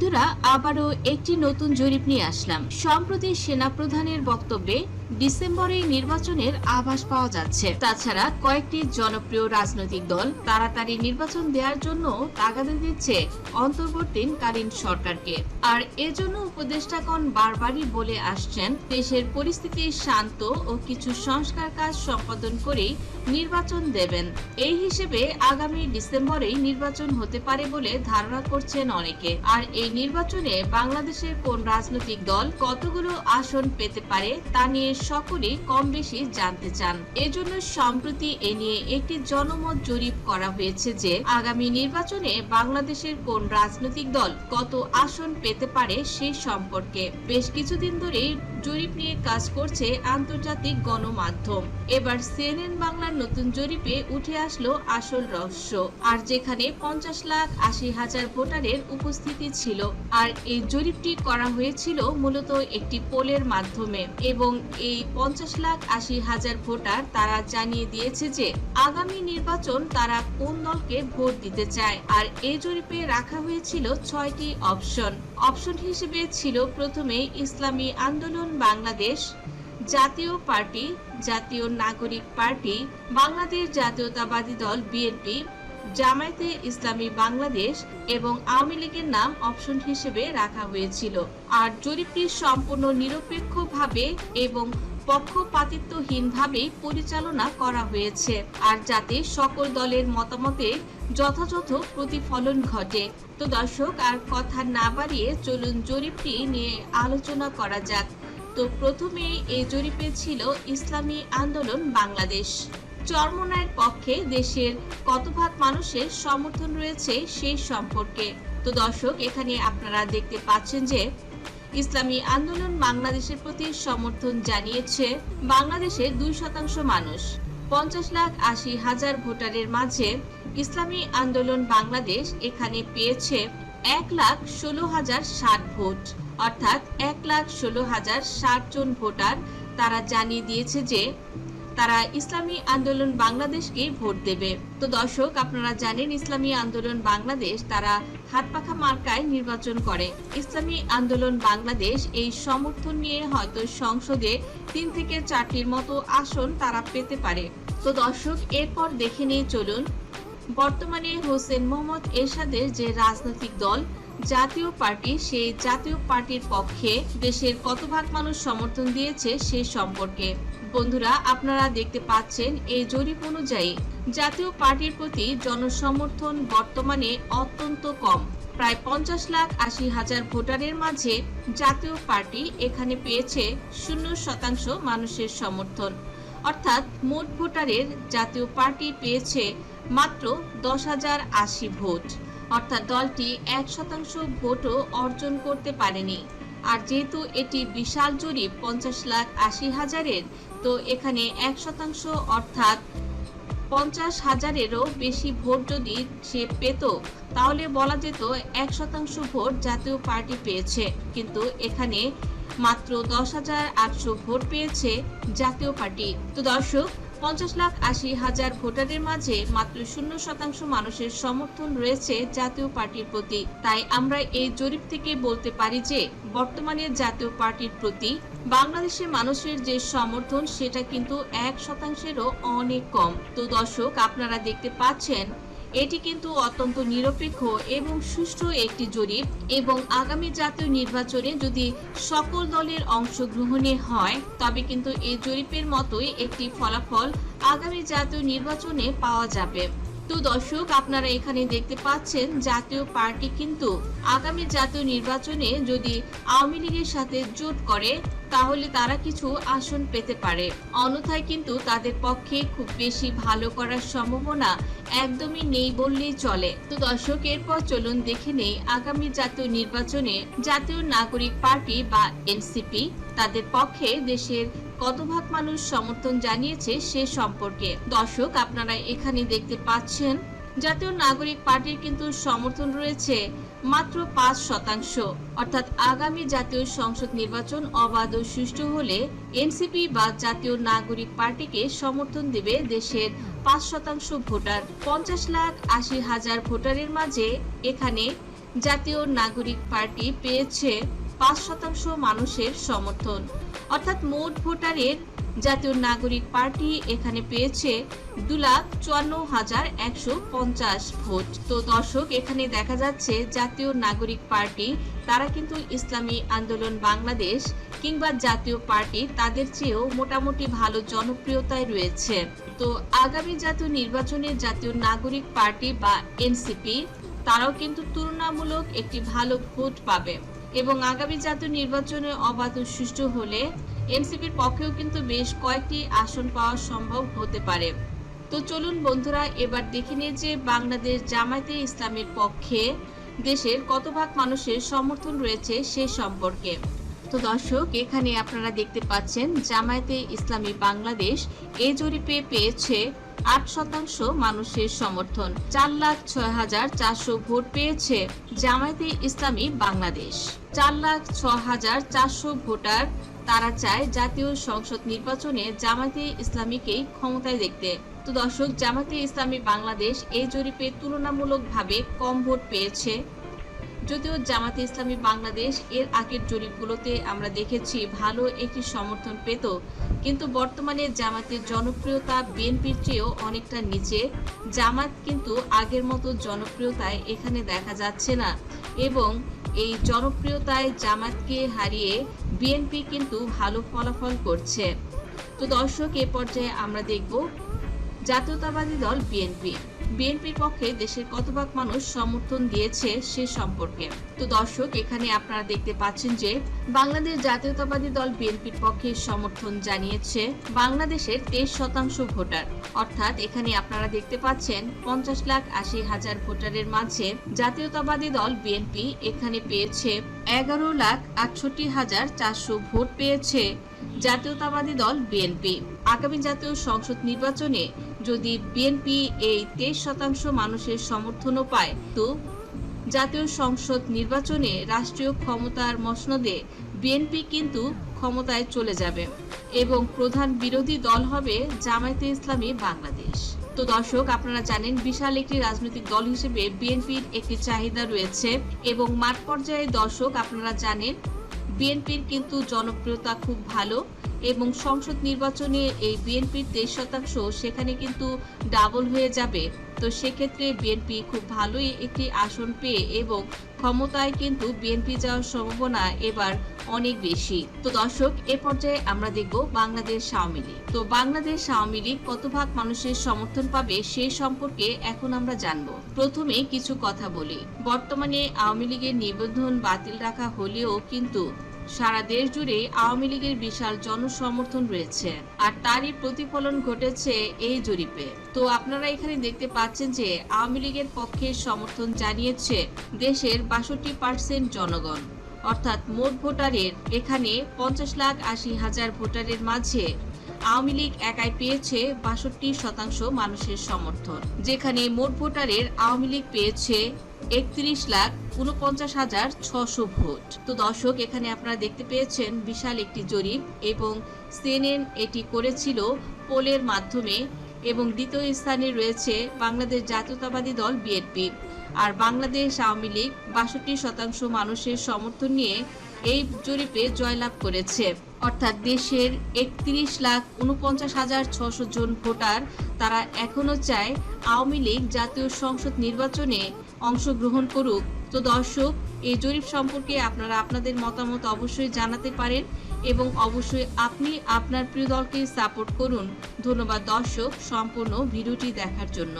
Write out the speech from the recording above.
বন্ধুরা আবারও একটি নতুন জরিপ নিয়ে আসলাম। সম্প্রতি সেনাপ্রধানের বক্তব্যে ডিসেম্বরে নির্বাচনের আভাস পাওয়া যাচ্ছে। তাছাড়া কয়েকটি জনপ্রিয় রাজনৈতিক দল তাড়াতাড়ি নির্বাচন দেওয়ার জন্য তাগাদা দিচ্ছে অন্তর্বর্তীকালীন সরকারকে। আর এজন্য উপদেষ্টাগণ বারবারই বলে আসছেন, দেশের পরিস্থিতি শান্ত ও কিছু সংস্কার কাজ সম্পাদন করেই নির্বাচন দেবেন। এই হিসেবে আগামী ডিসেম্বরেই নির্বাচন হতে পারে বলে ধারণা করছেন অনেকে। আর এই নির্বাচনে বাংলাদেশের কোন রাজনৈতিক দল কতগুলো আসন পেতে পারে তা নিয়ে সকলেই কম বেশি জানতে চান। এজন্য সম্প্রতি এ নিয়ে একটি জনমত জরিপ করা হয়েছে যে, আগামী নির্বাচনে বাংলাদেশের কোন রাজনৈতিক দল কত আসন পেতে পারে সে সম্পর্কে। বেশ কিছুদিন ধরেই জরিপ নিয়ে কাজ করছে আন্তর্জাতিক গণমাধ্যম। এবার সিএনএন বাংলার নতুন জরিপে উঠে আসলো আসল রহস্য। আর যেখানে পঞ্চাশ লাখ আশি হাজার ভোটারের উপস্থিতি ছিল, আর এই জরিপটি করা হয়েছিল মূলত একটি পোলের মাধ্যমে। এবং এই পঞ্চাশ লাখ আশি হাজার ভোটার তারা জানিয়ে দিয়েছে যে, আগামী নির্বাচন তারা কোন দলকে ভোট দিতে চায়। আর এই জরিপে রাখা হয়েছিল ছয়টি অপশন। অপশন হিসেবে ছিল প্রথমে ইসলামী আন্দোলন বাংলাদেশ, জাতীয় পার্টি, জাতীয় নাগরিক পার্টি, বাংলাদেশ জাতীয়তাবাদী দল বিএনপি, জামায়াতে ইসলামী বাংলাদেশ এবং আওয়ামী লীগের নাম অপশন হিসেবে রাখা হয়েছিল। আর জরিপটি সম্পূর্ণ নিরপেক্ষভাবে এবং পক্ষপাতিত্বহীনভাবে পরিচালনা করা হয়েছে। আর যাতে সকল দলের মতামতে যথাযথ প্রতিফলন ঘটে। তো দর্শক, আর কথা না বাড়িয়ে চলুন জরিপটি নিয়ে আলোচনা করা যাক। তো প্রথমে এই জরিপে ছিল ইসলামী আন্দোলন বাংলাদেশ। চরমনায়ের পক্ষে দেশের কত ভাগ মানুষের সমর্থন রয়েছে সেই সম্পর্কে। তো দর্শক, এখানে আপনারা দেখতে পাচ্ছেন যে ইসলামী আন্দোলন বাংলাদেশের প্রতি সমর্থন জানিয়েছে বাংলাদেশের দুই শতাংশ মানুষ। পঞ্চাশ লাখ আশি হাজার ভোটারের মাঝে ইসলামী আন্দোলন বাংলাদেশ এখানে পেয়েছে এক লাখ ষোলো হাজার ষাট ভোট। অর্থাৎ এক লাখ ষোলো হাজার ষাট জন ভোটার তারা জানিয়ে দিয়েছে যে তারা ইসলামী আন্দোলন বাংলাদেশকে ভোট দেবে। তো দর্শক, আপনারা জানেন ইসলামী আন্দোলন বাংলাদেশ তারা হাত পাখা মার্কায় নির্বাচন করে। ইসলামী আন্দোলন বাংলাদেশ এই সমর্থন নিয়ে হয়তো সংসদে তিন থেকে চারটির মতো আসন তারা পেতে পারে। তো দর্শক, এরপর দেখে নিয়ে চলুন। বর্তমানে হোসেন মোহাম্মদ এরশাদের যে রাজনৈতিক দল, জাতীয় পার্টি, সেই জাতীয় পার্টির পক্ষে দেশের কত ভাগ মানুষ সমর্থন দিয়েছে সে সম্পর্কে। বন্ধুরা, আপনারা দেখতে পাচ্ছেন এই জরিপ অনুযায়ী জাতীয় পার্টির প্রতি জনসমর্থন বর্তমানে অত্যন্ত কম। প্রায় পঞ্চাশ লাখ আশি হাজার ভোটারের মাঝে জাতীয় পার্টি এখানে পেয়েছে শূন্য শতাংশ মানুষের সমর্থন। অর্থাৎ মোট ভোটারের জাতীয় পার্টি পেয়েছে মাত্র দশ হাজার আশি ভোট। অর্থাৎ দলটি এক শতাংশ ভোটও অর্জন করতে পারেনি। আর যেহেতু এটি বিশাল জরিপ, পঞ্চাশ লাখ আশি হাজারের, তো এখানে এক শতাংশ অর্থাৎ পঞ্চাশ হাজারেরও বেশি ভোট যদি সে পেত, তাহলে বলা যেত এক শতাংশ ভোট জাতীয় পার্টি পেয়েছে। কিন্তু এখানে মাত্র দশ হাজার আটশো ভোট পেয়েছে জাতীয় পার্টি। তো দর্শক পঞ্চাশ লাখ আশি হাজার ভোটারের মাঝে মাত্র শূন্য শতাংশ মানুষের সমর্থন রয়েছে জাতীয় পার্টির প্রতি। তাই আমরা এই জরিপ থেকে বলতে পারি যে, বর্তমানে জাতীয় পার্টির প্রতি বাংলাদেশের মানুষের যে সমর্থন, সেটা কিন্তু এক শতাংশেরও অনেক কম। তো দর্শক, আপনারা দেখতে পাচ্ছেন এটি কিন্তু অত্যন্ত নিরপেক্ষ এবং সুষ্ঠু একটি জরিপ এবং আগামী জাতীয় নির্বাচনে যদি সকল দলের অংশগ্রহণে হয়, তবে কিন্তু এই জরিপের মতোই একটি ফলাফল আগামী জাতীয় নির্বাচনে পাওয়া যাবে। তো দর্শক, আপনারা এখানে দেখতে পাচ্ছেন জাতীয় পার্টি কিন্তু আগামী জাতীয় নির্বাচনে যদি আওয়ামী লীগের সাথে জোট করে, তাহলে তারা কিছু আসন পেতে পারে। অন্যথায় কিন্তু তাদের পক্ষে খুব বেশি ভালো করার সম্ভাবনা একদমই নেই বললেই চলে। তো দর্শক, এরপর চলুন দেখে নেই আগামী জাতীয় নির্বাচনে জাতীয় নাগরিক পার্টি বা এনসিপি। তাদের পক্ষে দেশের কত ভাগ মানুষ সমর্থন জানিয়েছে সে সম্পর্কে? দর্শক, আপনারা এখানে দেখতে পাচ্ছেন, জাতীয় নাগরিক পার্টির কিন্তু সমর্থন রয়েছে মাত্র পাঁচ শতাংশ। অর্থাৎ আগামী জাতীয় সংসদ নির্বাচন অবাধ ও সুষ্ঠু হলে এনসিপি বা জাতীয় নাগরিক পার্টিকে সমর্থন দেবে দেশের পাঁচ শতাংশ ভোটার। পঞ্চাশ লাখ আশি হাজার ভোটারের মাঝে এখানে জাতীয় নাগরিক পার্টি পেয়েছে পাঁচ শতাংশ মানুষের সমর্থন। অর্থাৎ মোট ভোটারের জাতীয় নাগরিক পার্টি এখানে পেয়েছে দু লাখ চুয়ান্ন হাজার একশো পঞ্চাশ ভোট। তো দর্শক, এখানে দেখা যাচ্ছে জাতীয় নাগরিক পার্টি, তারা কিন্তু ইসলামী আন্দোলন বাংলাদেশ কিংবা জাতীয় পার্টি, তাদের চেয়েও মোটামুটি ভালো জনপ্রিয়তায় রয়েছে। তো আগামী জাতীয় নির্বাচনে জাতীয় নাগরিক পার্টি বা এনসিপি, তারাও কিন্তু তুলনামূলক একটি ভালো ভোট পাবে। এবং আগামী জাতীয় নির্বাচনে অবাধ সুষ্ঠু হলে এনসিপির পক্ষেও কিন্তু বেশ কয়েকটি আসন পাওয়া সম্ভব হতে পারে। তো চলুন বন্ধুরা, এবার দেখে নিয়ে যে বাংলাদেশ জামায়াতে ইসলামের পক্ষে দেশের কত ভাগ মানুষের সমর্থন রয়েছে সে সম্পর্কে। তো দর্শক, এখানে আপনারা দেখতে পাচ্ছেন, জামায়াতে ইসলামী বাংলাদেশ এই জরিপে পেয়েছে আট শতাংশ মানুষের সমর্থন। চার লাখ ছয় হাজার চারশো ভোট পেয়েছে জামায়াতে ইসলামী বাংলাদেশ। চার লাখ ছ হাজার চারশো ভোটার তারা চায় জাতীয় সংসদ নির্বাচনে জামায়াতে ইসলামীকেই ক্ষমতায় দেখতে। তো দর্শক, জামায়াতে ইসলামী বাংলাদেশ এই জরিপে তুলনামূলকভাবে কম ভোট পেয়েছে যদিও জামাতে ইসলামী বাংলাদেশ এর আগের জরিপগুলোতে আমরা দেখেছি ভালো একটি সমর্থন পেত, কিন্তু বর্তমানে জামাতের জনপ্রিয়তা বিএনপির চেয়েও অনেকটা নিচে। জামাত কিন্তু আগের মতো জনপ্রিয়তায় এখানে দেখা যাচ্ছে না এবং এই জনপ্রিয়তায় জামাতকে হারিয়ে বিএনপি কিন্তু ভালো ফলাফল করছে। তো দর্শক, এ পর্যায়ে আমরা দেখব জাতীয়তাবাদী দল বিএনপি। বিএনপির পক্ষে দেশের কত ভাগ মানুষ সমর্থন দিয়েছে সে সম্পর্কে। তো দর্শক, এখানে আপনারা দেখতে পাচ্ছেন যে বাংলাদেশ জাতীয়তাবাদী দল বিএনপির পক্ষে সমর্থন জানিয়েছে বাংলাদেশের তেইশ শতাংশ ভোটার। অর্থাৎ এখানে আপনারা দেখতে পাচ্ছেন পঞ্চাশ লাখ আশি হাজার ভোটারের মাঝে জাতীয়তাবাদী দল বিএনপি এখানে পেয়েছে এগারো লাখ আটষট্টি হাজার চারশো ভোট পেয়েছে জাতীয়তাবাদী দল বিএনপি। আগামী জাতীয় সংসদ নির্বাচনে যদি বিএনপি এই তেইশ শতাংশ মানুষের সমর্থনও পায়, তো জাতীয় সংসদ নির্বাচনে রাষ্ট্রীয় ক্ষমতার মসনদে বিএনপি কিন্তু ক্ষমতায় চলে যাবে এবং প্রধান বিরোধী দল হবে জামায়াতে ইসলামী বাংলাদেশ। তো দর্শক, আপনারা জানেন বিশাল একটি রাজনৈতিক দল হিসেবে বিএনপির একটি চাহিদা রয়েছে এবং মাঠ পর্যায়ে দর্শক, আপনারা জানেন বিএনপির কিন্তু জনপ্রিয়তা খুব ভালো এবং সংসদ নির্বাচনে এই বিএনপির তেইশ শতাংশ সেখানে কিন্তু ডাবল হয়ে যাবে। তো সেক্ষেত্রে বিএনপি খুব ভালোই একটি আসন পেয়ে এবং ক্ষমতায় কিন্তু বিএনপি যাওয়ার সম্ভাবনা এবার অনেক বেশি। তো দর্শক, এ পর্যায়ে আমরা দেখব বাংলাদেশ আওয়ামী লীগ। তো বাংলাদেশ আওয়ামী লীগ কত ভাগ মানুষের সমর্থন পাবে সেই সম্পর্কে এখন আমরা জানব। প্রথমে কিছু কথা বলি। বর্তমানে আওয়ামী লীগের নিবন্ধন বাতিল রাখা হলেও কিন্তু সারা দেশ জুড়ে আওয়ামী লীগের বিশাল জনসমর্থন রয়েছে আর তারই প্রতিফলন ঘটেছে এই জরিপে। তো আপনারা এখানে দেখতে পাচ্ছেন যে আওয়ামী লীগের পক্ষে সমর্থন জানিয়েছে দেশের বাষট্টি পার্সেন্ট জনগণ। অর্থাৎ মোট ভোটারের এখানে পঞ্চাশ লাখ আশি হাজার ভোটারের মাঝে আওয়ামী লীগ একাই পেয়েছে বাষট্টি শতাংশ মানুষের সমর্থন। যেখানে মোট ভোটারের আওয়ামী লীগ পেয়েছে একত্রিশ লাখ উনপঞ্চাশ হাজার ছশো ভোট। তো দর্শক, এখানে আপনারা দেখতে পেয়েছেন বিশাল একটি জরিপ এবং সিএনএন এটি করেছিল পোলের মাধ্যমে এবং দ্বিতীয় স্থানে রয়েছে বাংলাদেশ জাতীয়তাবাদী দল বিএনপি। আর বাংলাদেশ আওয়ামী লীগ বাষট্টি শতাংশ মানুষের সমর্থন নিয়ে এই জরিপে জয়লাভ করেছে। অর্থাৎ দেশের একত্রিশ লাখ উনপঞ্চাশ হাজার ছশো জন ভোটার, তারা এখনও চায় আওয়ামী লীগ জাতীয় সংসদ নির্বাচনে অংশগ্রহণ করুক। তো দর্শক, এই জরিপ সম্পর্কে আপনারা আপনাদের মতামত অবশ্যই জানাতে পারেন এবং অবশ্যই আপনি আপনার প্রিয় দলকে সাপোর্ট করুন। ধন্যবাদ দর্শক সম্পূর্ণ ভিডিওটি দেখার জন্য।